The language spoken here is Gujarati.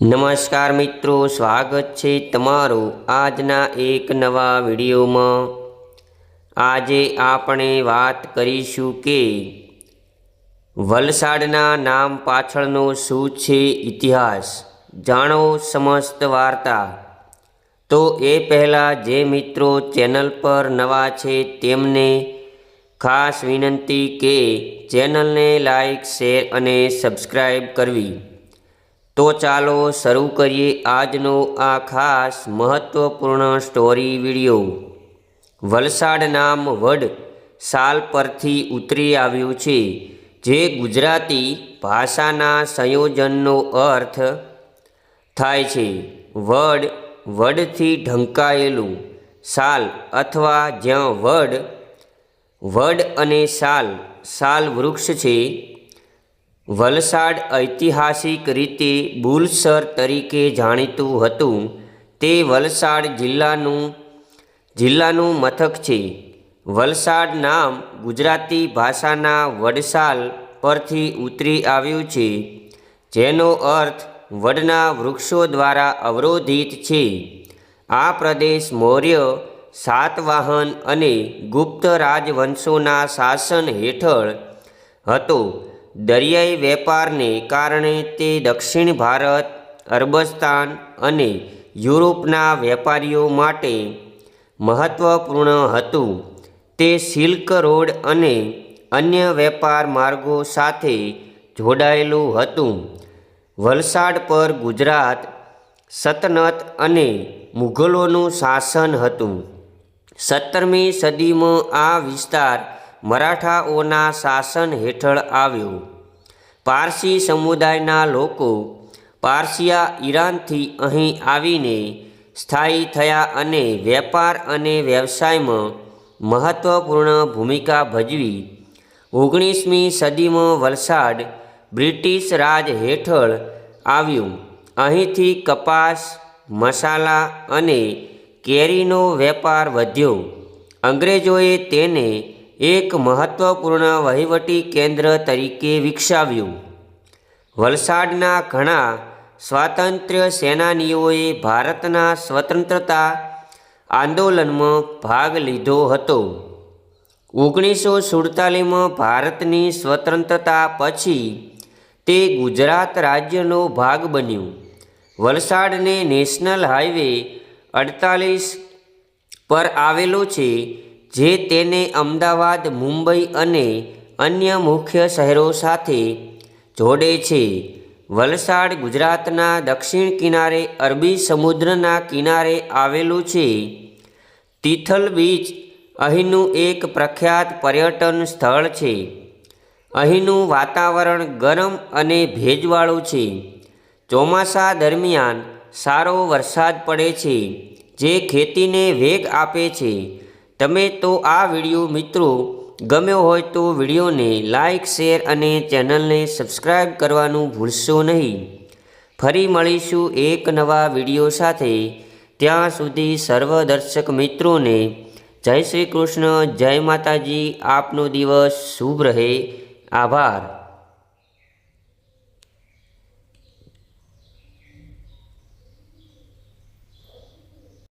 નમસ્કાર મિત્રો, સ્વાગત છે તમારું આજના એક નવા વિડીયોમાં. આજે આપણે વાત કરીશું કે વલસાડના નામ પાછળનો શું છે ઇતિહાસ? જાણો સમસ્ત વાર્તા. તો એ પહેલાં જે મિત્રો ચેનલ પર નવા છે તેમને ખાસ વિનંતી કે ચેનલને લાઈક, શેર અને સબસ્ક્રાઈબ કરવી. તો ચાલો શરૂ કરીએ આજનો આ ખાસ મહત્વપૂર્ણ સ્ટોરી વીડિયો વલસાડ નામ વડ સાલ પરથી ઉતરી આવ્યું છે, જે ગુજરાતી ભાષાના સંયોજનનો અર્થ થાય છે. વડ વડથી ઢંકાયેલું સાલ અથવા જ્યાં વડ વડ અને સાલ સાલ વૃક્ષ છે વલસાડ ઐતિહાસિક રીતે બુલસર તરીકે જાણીતું હતું. તે વલસાડ જિલ્લાનું જિલ્લાનું મથક છે. વલસાડ નામ ગુજરાતી ભાષાના વડસાલ પરથી ઉતરી આવ્યું છે, જેનો અર્થ વડના વૃક્ષો દ્વારા અવરોધિત છે. આ પ્રદેશ મૌર્ય, સાતવાહન અને ગુપ્ત રાજવંશોના શાસન હેઠળ હતો. દરિયાઈ વેપારને કારણે તે દક્ષિણ ભારત, અરબસ્તાન અને યુરોપના વેપારીઓ માટે મહત્ત્વપૂર્ણ હતું. તે સિલ્ક રોડ અને અન્ય વેપાર માર્ગો સાથે જોડાયેલું હતું. વલસાડ પર ગુજરાત, સતનત અને મુઘલોનું શાસન હતું. સત્તરમી સદીમાં આ વિસ્તાર મરાઠાઓના શાસન હેઠળ આવ્યો. પારસી સમુદાયના લોકો પારસિયા ઈરાનથી અહીં આવીને સ્થાયી થયા અને વેપાર અને વ્યવસાયમાં મહત્ત્વપૂર્ણ ભૂમિકા ભજવી ઓગણીસમી સદીમાં વલસાડ બ્રિટિશ રાજ હેઠળ આવ્યું. અહીંથી કપાસ, મસાલા અને કેરીનો વેપાર વધ્યો. અંગ્રેજોએ તેને એક મહત્વપૂર્ણ વહીવટી કેન્દ્ર તરીકે વિકસાવ્યું. વલસાડના ઘણા સ્વાતંત્ર્ય સેનાનીઓએ ભારતના સ્વતંત્રતા આંદોલનમાં ભાગ લીધો હતો. ઓગણીસો સુડતાલીસમાં ભારતની સ્વતંત્રતા પછી તે ગુજરાત રાજ્યનો ભાગ બન્યું. વલસાડને નેશનલ હાઈવે અડતાલીસ પર આવેલો છે. જે તેને અમદાવાદ, મુંબઈ અને અન્ય મુખ્ય શહેરો સાથે જોડે છે. વલસાડ ગુજરાતના દક્ષિણ કિનારે અરબી સમુદ્રના કિનારે આવેલું છે. તિથલ બીચ અહીંનું એક પ્રખ્યાત પર્યટન સ્થળ છે. અહીંનું વાતાવરણ ગરમ અને ભેજવાળું છે. ચોમાસા દરમિયાન સારો વરસાદ પડે છે, જે ખેતીને વેગ આપે છે. તમે તો આ વીડિયો મિત્રો ગમ્યો હોય તો વિડીયોને લાઇક શેર અને ચેનલને સબસ્ક્રાઈબ કરવાનું ભૂલશો નહીં. ફરી મળીશું એક નવા વીડિયો સાથે. ત્યાં સુધી સર્વ દર્શક મિત્રોને જય શ્રી કૃષ્ણ, જય માતાજી. આપનો દિવસ શુભ રહે. આભાર.